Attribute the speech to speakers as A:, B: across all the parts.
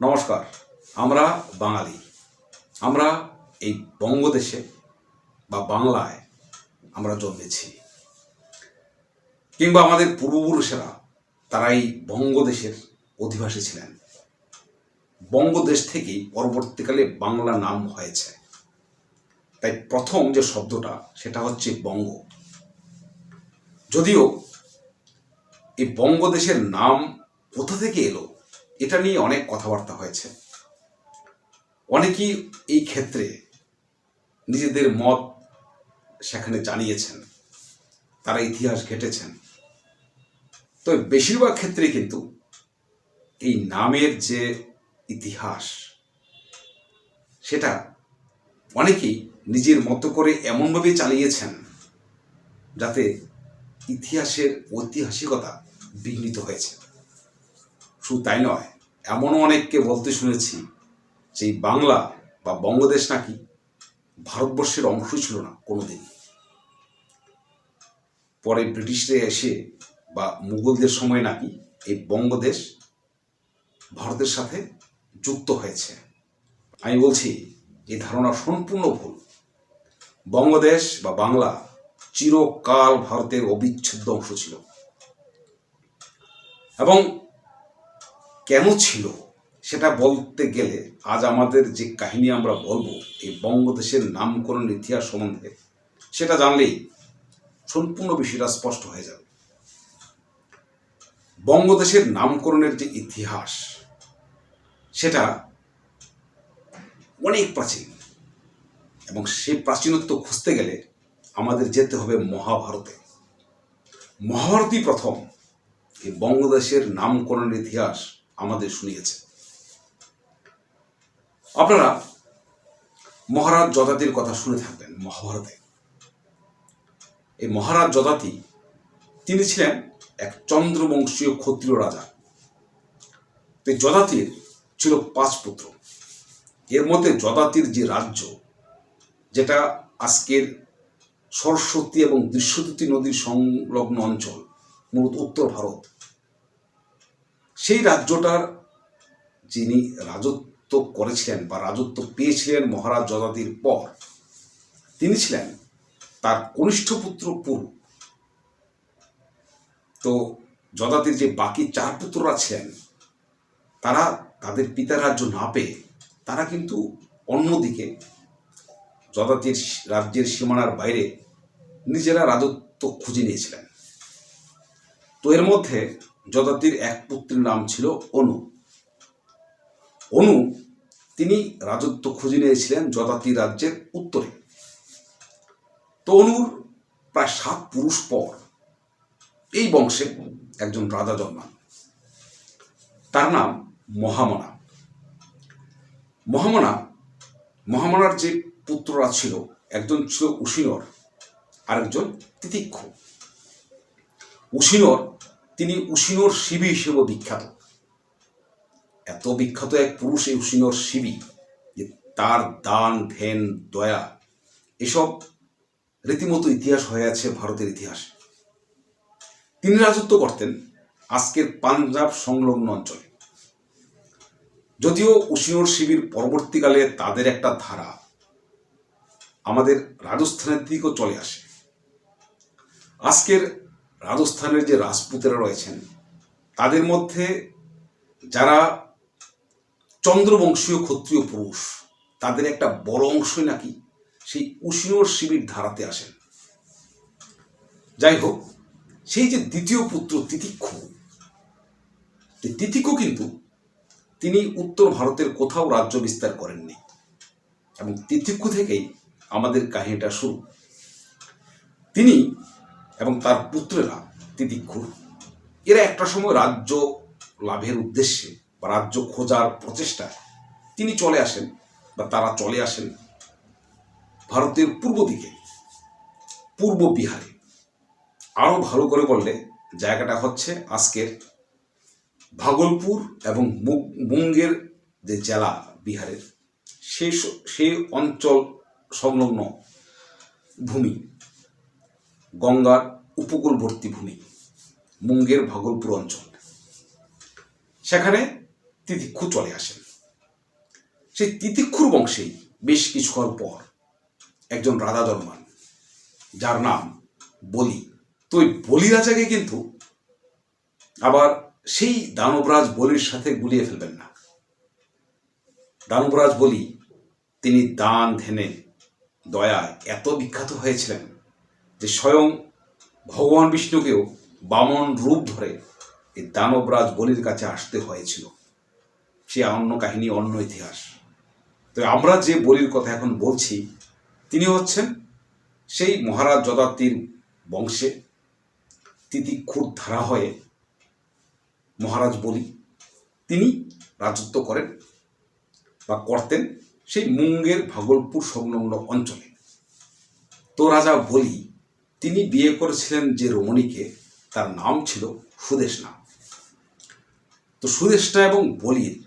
A: নমস্কার, আমরা বাঙালি। আমরা এই বঙ্গদেশে বা বাংলায় আমরা জন্মেছি। কিংবা আমাদের পূর্বপুরুষেরা তারা এই বঙ্গদেশের অধিবাসী ছিলেন। বঙ্গদেশ থেকেই পরবর্তীকালে বাংলা নাম হয়েছে। তাই প্রথম যে শব্দটা, সেটা হচ্ছে বঙ্গ। যদিও এই বঙ্গদেশের নাম কোথা থেকে এলো? এটা নিয়ে অনেক কথাবার্তা হয়েছে। অনেকেই এই ক্ষেত্রে নিজেদের মত সেখানে জানিয়েছেন। তারা ইতিহাস ঘেটেছেন। তো বেশিরভাগ ক্ষেত্রে কিন্তু এই নামের যে ইতিহাস, সেটা অনেকেই নিজের মতো করে এমনভাবে চালিয়েছেন যাতে ইতিহাসের ঐতিহাসিকতা বিঘ্নিত হয়েছে। শুধু তাই নয় এমনও অনেককে বলতে শুনেছি যে বাংলা বা বঙ্গদেশ নাকি ভারতবর্ষের অংশ ছিল না কোনোদিন। পরে ব্রিটিশরা এসে বা মুঘলদের সময় নাকি এই বঙ্গদেশ ভারতের সাথে যুক্ত হয়েছে। আমি বলছি, এই ধারণা সম্পূর্ণ ভুল। বঙ্গদেশ বা বাংলা চিরকাল ভারতের অবিচ্ছেদ্য অংশ ছিল। এবং কেন ছিল সেটা বলতে গেলে আজ আমাদের যে কাহিনী আমরা বলব, এই বঙ্গদেশের নামকরণ ইতিহাস সম্বন্ধে সেটা জানলেই সম্পূর্ণ বিষয়টা স্পষ্ট হয়ে যাবে। বঙ্গদেশের নামকরণের যে ইতিহাস, সেটা অনেক প্রাচীন এবং সেই প্রাচীনত্ব খুঁজতে গেলে আমাদের যেতে হবে মহাভারতে। মহাভারতই প্রথম এই বঙ্গদেশের নামকরণের ইতিহাস আমাদের শুনিয়েছে। আপনারা মহারাজ যদাতির কথা শুনে থাকবেন, মহাভারতে। এই মহারাজ যদাতি তিনি ছিলেন এক চন্দ্রবংশীয় ক্ষত্রিয় রাজা। এই যদাতির ছিল পাঁচ পুত্র। এর মধ্যে যদাতির যে রাজ্য, যেটা আজকের সরস্বতী এবং দৃশ্যতী নদীর সংলগ্ন অঞ্চল, মূলত উত্তর ভারত সেই রাজ্যটার যিনি রাজত্ব করেছিলেন বা রাজত্ব পেয়েছিলেন মহারাজ যদাতির পর, তিনি ছিলেন তার কনিষ্ঠ পুত্র পুরু। তো যদাতির যে বাকি চার পুত্ররা ছিলেন, তারা তাদের পিতার রাজ্য না পেয়ে তারা কিন্তু অন্যদিকে যদাতির রাজ্যের সীমানার বাইরে নিজেরা রাজত্ব খুঁজে নিয়েছিলেন। তো এর মধ্যে যদাতির এক পুত্রের নাম ছিল অনু। অনু তিনি রাজত্ব খুঁজে নিয়েছিলেন যদাতি রাজ্যের উত্তরে। তো অনুর প্রায় সাত পুরুষ পর এই বংশে একজন রাজা জন্মান। তার নাম মহামনা। মহামনা, মহামনার যে পুত্ররা ছিল, একজন ছিল উশিনর, আরেকজন তিতিক্ষ। উশিনর তিনি উশিনর শিবি হিসেবে বিখ্যাত। এত বিখ্যাত এক পুরুষ এই উশিনর শিবি যে তার দান, ধ্যান, দয়া এসব রীতিমতো ইতিহাস হয়ে আছে ভারতের ইতিহাসে। তিনি রাজত্ব করতেন আজকের পাঞ্জাব সংলগ্ন অঞ্চলে। যদিও উশিনর শিবির পরবর্তীকালে তাদের একটা ধারা আমাদের রাজস্থানের দিকেও চলে আসে। আজকের রাজস্থানের যে রাজপুতেরা রয়েছেন, তাদের মধ্যে যারা চন্দ্রবংশীয় ক্ষত্রিয় পুরুষ, তাদের একটা বড় অংশই নাকি সেই উশিনর শিবির ধারাতে আসেন। যাই হোক, সেই যে দ্বিতীয় পুত্র তিতিক্ষু তিতিক্ষু কিন্তু তিনি উত্তর ভারতের কোথাও রাজ্য বিস্তার করেননি এবং তিতিক্ষু থেকেই আমাদের কাহিনীটা শুরু। তিনি এবং তার পুত্রেরা তিতিক্ষুর এরা একটা সময় রাজ্য লাভের উদ্দেশ্যে বা রাজ্য খোঁজার প্রচেষ্টায় তিনি চলে আসেন বা তারা চলে আসেন ভারতের পূর্ব দিকে, পূর্ব বিহারে। আরও ভালো করে বললে জায়গাটা হচ্ছে আজকের ভাগলপুর এবং মুঙ্গের যে জেলা বিহারের সেই সেই অঞ্চল সংলগ্ন ভূমি। গঙ্গার উপকূলবর্তী ভূমি, মুঙ্গের ভাগলপুর অঞ্চল। সেখানে তিতিক্ষু চলে আসেন। সেই তিতিক্ষুর বংশেই বেশ কিছুক্ষণ পর একজন রাজা জন্মান, যার নাম বলি। তো ওই বলি রাজাকে কিন্তু আবার সেই দানবরাজ বলির সাথে গুলিয়ে ফেলবেন না। দানবরাজ বলি, তিনি দান ধ্যানে দয়ায় এত বিখ্যাত হয়েছিলেন যে স্বয়ং ভগবান বিষ্ণুকেও বামন রূপ ধরে এই দানবরাজ বলির কাছে আসতে হয়েছিল। সে অন্য কাহিনী, অন্য ইতিহাস। তো আমরা যে বলির কথা এখন বলছি, তিনি হচ্ছেন সেই মহারাজ যদাত্রীর বংশে তিতিক্ষুর ধারা হয়ে মহারাজ বলি। তিনি রাজত্ব করেন বা করতেন সেই মুঙ্গের ভাগলপুর সংলগ্ন অঞ্চলে। তো রাজা বলি তিনি বিয়ে করেছিলেন যে রমণীকে, তার নাম ছিল সুদেশনা তো সুদেশনা এবং বলির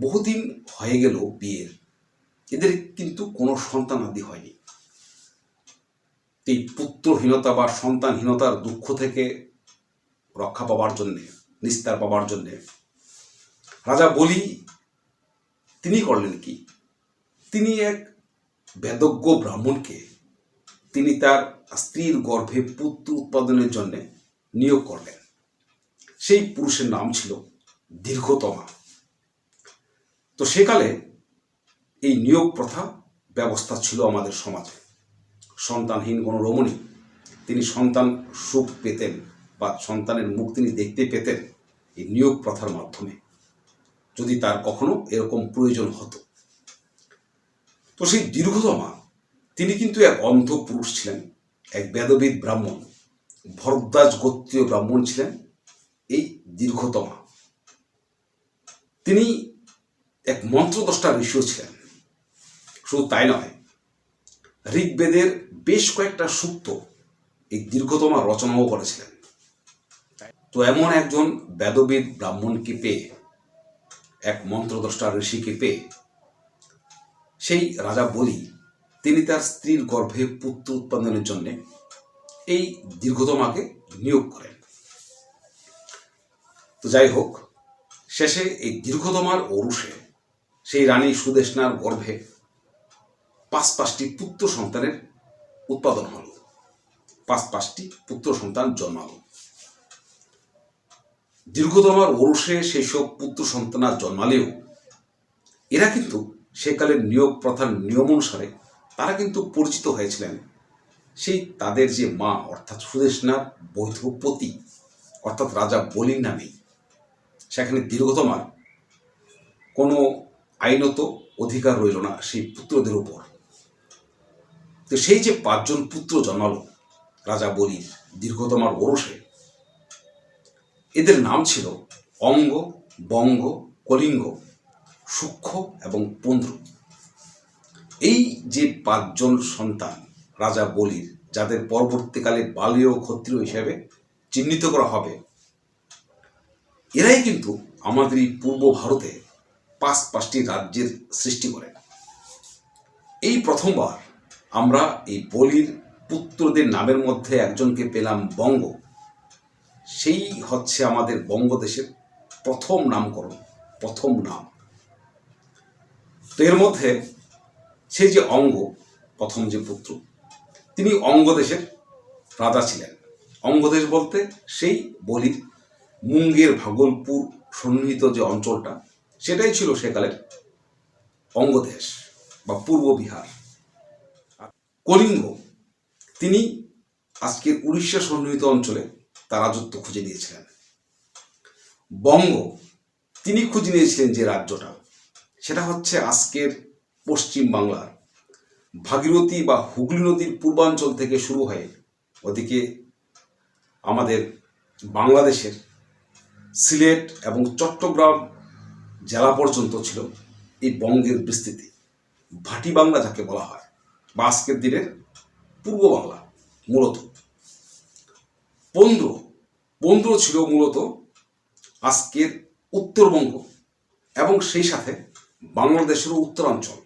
A: বহুদিন হয়ে গেল বিয়ের। এদের কিন্তু কোনো সন্তানাদি হয়নি। এই পুত্রহীনতা বা সন্তানহীনতার দুঃখ থেকে রক্ষা পাওয়ার জন্যে, নিস্তার পাওয়ার জন্যে রাজা বলি তিনি করলেন কি? তিনি এক বেদজ্ঞ ব্রাহ্মণকে, তিনি তার স্ত্রীর গর্ভে পুত্র উৎপাদনের জন্য নিয়োগ করলেন। সেই পুরুষের নাম ছিল দীর্ঘতমা। তো সেকালে এই নিয়োগ প্রথা ব্যবস্থা ছিল আমাদের সমাজে। সন্তানহীন কোনো রমণী, তিনি সন্তান সুখ পেতেন বা সন্তানের মুখ তিনি দেখতে পেতেন এই নিয়োগ প্রথার মাধ্যমে। যদি তার কখনো এরকম প্রয়োজন হতো। তো সেই দীর্ঘতমা, তিনি কিন্তু এক অন্ধ পুরুষ ছিলেন। বেদবিদ ব্রাহ্মণ, ভরদ্বাজ গোত্রীয় ব্রাহ্মণ ছিলেন এই দীর্ঘতমা। তিনি এক মন্ত্রদ্রষ্টা ঋষিও ছিলেন। শুধু তাই নয়, ঋগ্বেদের বেশ কয়েকটা সূক্ত এই দীর্ঘতমা রচনাও করেছিলেন। তো এমন একজন বেদবিদ ব্রাহ্মণকে পেয়ে, এক মন্ত্রদ্রষ্টা ঋষিকে পেয়ে সেই রাজা বলি তিনি তার স্ত্রীর গর্ভে পুত্র উৎপাদনের জন্য এই দীর্ঘতমাকে নিয়োগ করেন। তো যাই হোক, শেষে এই দীর্ঘতমার অরুষে সেই রানী সুদেশনার গর্ভে পাঁচ পাঁচটি পুত্র সন্তানের উৎপাদন হল। পাঁচ পাঁচটি পুত্র সন্তান জন্মাল। দীর্ঘতমার ওরসে সেসব পুত্র সন্তান জন্মালেও এরা কিন্তু সেকালের নিয়োগ প্রথার নিয়ম অনুসারে তারা কিন্তু পরিচিত হয়েছিলেন। সেই তাদের যে মা, অর্থাৎ সুদেশনার বৈধপতি অর্থাৎ রাজা বলির নামেই সেখানে দীর্ঘতমার কোনো আইনত অধিকার রইল না সেই পুত্রদের উপর। তো সেই যে পাঁচজন পুত্র জন্মালো রাজা বলির দীর্ঘতমার ওরসে, এদের নাম ছিল অঙ্গ, বঙ্গ, কলিঙ্গ, সূক্ষ্ম এবং পন্দ্র। এই যে পাঁচজন সন্তান রাজা বলির, যাদের পরবর্তীকালে বালীয় ক্ষত্রিয় হিসেবে চিহ্নিত করা হবে, এরাই কিন্তু আমাদের এই পূর্ব ভারতে পাঁচ পাঁচটি রাজ্যের সৃষ্টি করে। এই প্রথমবার আমরা এই বলির পুত্রদের নামের মধ্যে একজনকে পেলাম বঙ্গ। সেই হচ্ছে আমাদের বঙ্গদেশের প্রথম নামকরণ, প্রথম নাম। তো এর মধ্যে সেই যে অঙ্গ, প্রথম যে পুত্র, তিনি অঙ্গদেশের রাজা ছিলেন। অঙ্গদেশ বলতে সেই বলির মুঙ্গের ভাগলপুর সন্নিহিত যে অঞ্চলটা, সেটাই ছিল সেকালের অঙ্গদেশ বা পূর্ব বিহার। কলিঙ্গ, তিনি আজকের উড়িষ্যা সন্নিহিত অঞ্চলে তার রাজত্ব খুঁজে নিয়েছিলেন। বঙ্গ, তিনি খুঁজে নিয়েছিলেন যে রাজ্যটা, সেটা হচ্ছে আজকের পশ্চিম বাংলার ভাগীরথী বা হুগলি নদীর পূর্বাঞ্চল থেকে শুরু হয়ে ওদিকে আমাদের বাংলাদেশের সিলেট এবং চট্টগ্রাম জেলা পর্যন্ত ছিল এই বঙ্গের বিস্তৃতি। ভাটি বাংলা যাকে বলা হয়, বা আজকের দিনের পূর্ব বাংলা মূলত। পন্দ্র পন্দ্র ছিল মূলত আজকের উত্তরবঙ্গ এবং সেই সাথে বাংলাদেশের উত্তরাঞ্চল।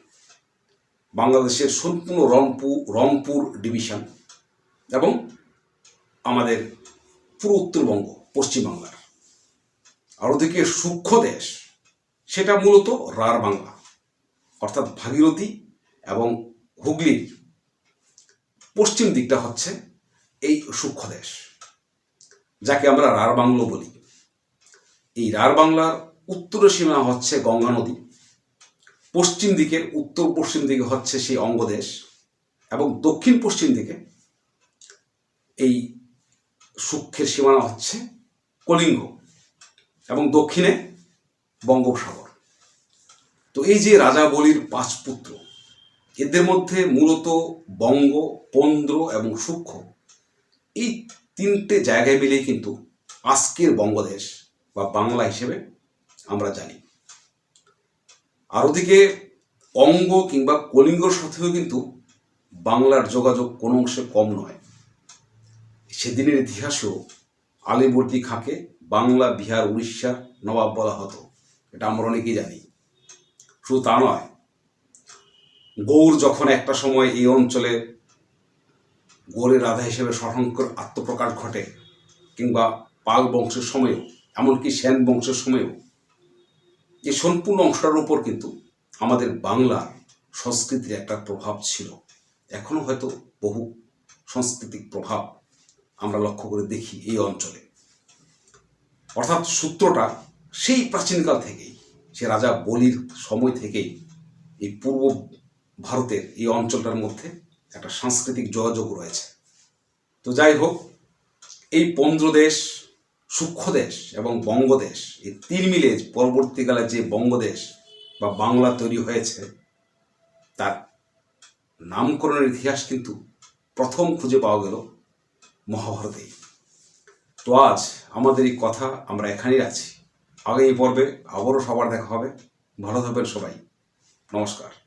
A: বাংলাদেশের সম্পূর্ণ রংপুর রংপুর ডিভিশন এবং আমাদের পুরো উত্তরবঙ্গ, পশ্চিমবাংলার। আর ওদিকে সূক্ষ্ম দেশ, সেটা মূলত রার বাংলা। অর্থাৎ ভাগীরথী এবং হুগলির পশ্চিম দিকটা হচ্ছে এই সূক্ষ্ম দেশ, যাকে আমরা রার বাংলো বলি। এই রার বাংলার উত্তর সীমা হচ্ছে গঙ্গা নদী। পশ্চিম দিকের, উত্তর পশ্চিম দিকে হচ্ছে সেই অঙ্গদেশ এবং দক্ষিণ পশ্চিম দিকে এই সূক্ষ্মের সীমানা হচ্ছে কলিঙ্গ এবং দক্ষিণে বঙ্গোপসাগর। তো এই যে রাজা বলির পাঁচ পুত্র, এদের মধ্যে মূলত বঙ্গ, পন্দ্র এবং সূক্ষ্ম এই তিনটে জায়গায় মিলেই কিন্তু আজকের বঙ্গদেশ বা বাংলা হিসেবে আমরা জানি। আর ওদিকে অঙ্গ কিংবা কলিঙ্গর সাথেও কিন্তু বাংলার যোগাযোগ কোনো অংশে কম নয়। সেদিনের ইতিহাসেও আলিবর্দী খাঁকে বাংলা, বিহার উড়িষ্যার নবাব বলা হতো। এটা আমরা অনেকেই জানি। শুধু তা নয় গৌর যখন একটা সময় এই অঞ্চলে গৌরের রাধা হিসেবে সশঙ্কর আত্মপ্রকাশ ঘটে, কিংবা পাল বংশের সময়ও, এমনকি সেন বংশের সময়ও এই সম্পূর্ণ অংশটার উপর কিন্তু আমাদের বাংলা সংস্কৃতির একটা প্রভাব ছিল। এখনও হয়তো বহু সাংস্কৃতিক প্রভাব আমরা লক্ষ্য করে দেখি এই অঞ্চলে। অর্থাৎ সূত্রটা সেই প্রাচীনকাল থেকেই, সে রাজা বলির সময় থেকেই এই পূর্ব ভারতের এই অঞ্চলটার মধ্যে একটা সাংস্কৃতিক যোগাযোগ রয়েছে। তো যাই হোক, এই পন্দ্রদেশ সূক্ষ্মদেশ এবং বঙ্গদেশ এই তিন মিলে পরবর্তীকালে যে বঙ্গদেশ বা বাংলা তৈরি হয়েছে, তার নামকরণের ইতিহাস কিন্তু প্রথম খুঁজে পাওয়া গেল মহাভারতেই। তো আজ আমাদের এই কথা আমরা এখানেই আছি আগামী পর্বে আবারও সবার দেখা হবে। ভালো থাকবেন সবাই। নমস্কার।